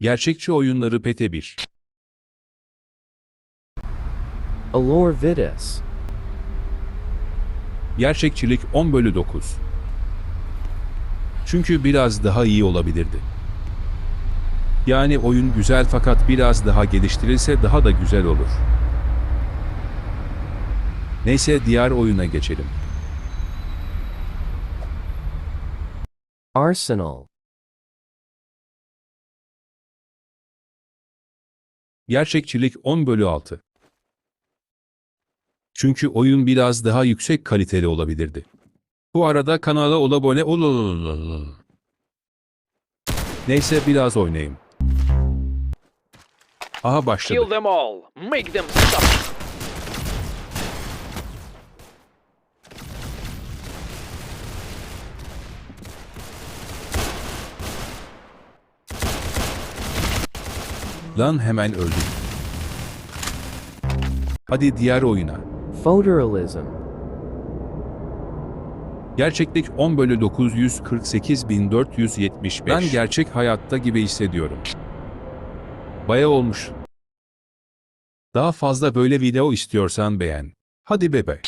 Gerçekçi oyunları PT1. Allure Vitus. Gerçekçilik 10 bölü 9. Çünkü biraz daha iyi olabilirdi. Yani oyun güzel fakat biraz daha geliştirilse daha da güzel olur. Neyse diğer oyuna geçelim. Arsenal. Gerçekçilik 10 bölü 6. Çünkü oyun biraz daha yüksek kaliteli olabilirdi. Bu arada kanala ol abone ol. Neyse biraz oynayayım. Aha başladı. Kill them all. Make them stop. Lan hemen öldüm. Hadi diğer oyuna. Photorealism. Gerçeklik 10 bölü 948.475. Ben gerçek hayatta gibi hissediyorum. Baya olmuş. Daha fazla böyle video istiyorsan beğen. Hadi bebe.